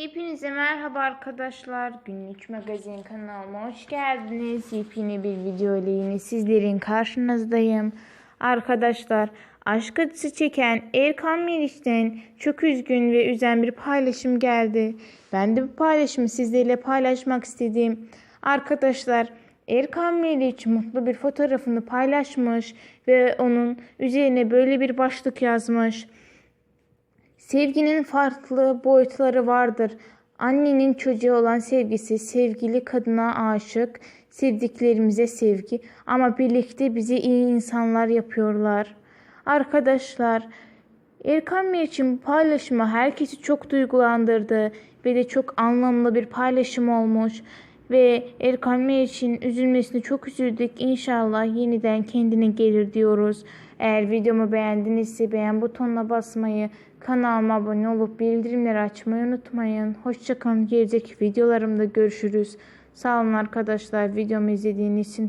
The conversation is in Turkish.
Hepinize merhaba arkadaşlar. Günlük magazin kanalıma hoş geldiniz. Yepyeni bir video ile yine sizlerin karşınızdayım. Arkadaşlar aşk acısı çeken Erkan Meriç'ten çok üzgün ve üzen bir paylaşım geldi. Ben de bu paylaşımı sizlerle paylaşmak istedim. Arkadaşlar Erkan Meriç mutlu bir fotoğrafını paylaşmış ve onun üzerine böyle bir başlık yazmış. Sevginin farklı boyutları vardır. Annenin çocuğa olan sevgisi, sevgili kadına aşık, sevdiklerimize sevgi ama birlikte bizi iyi insanlar yapıyorlar. Arkadaşlar, Erkan Meriç'in bu paylaşımı herkesi çok duygulandırdı ve de çok anlamlı bir paylaşım olmuş. Ve Erkan Meriç'in üzülmesine çok üzüldük. İnşallah yeniden kendine gelir diyoruz. Eğer videomu beğendinizse beğen butonuna basmayı, kanalıma abone olup bildirimleri açmayı unutmayın. Hoşçakalın. Gelecek videolarımda görüşürüz. Sağ olun arkadaşlar videomu izlediğiniz için.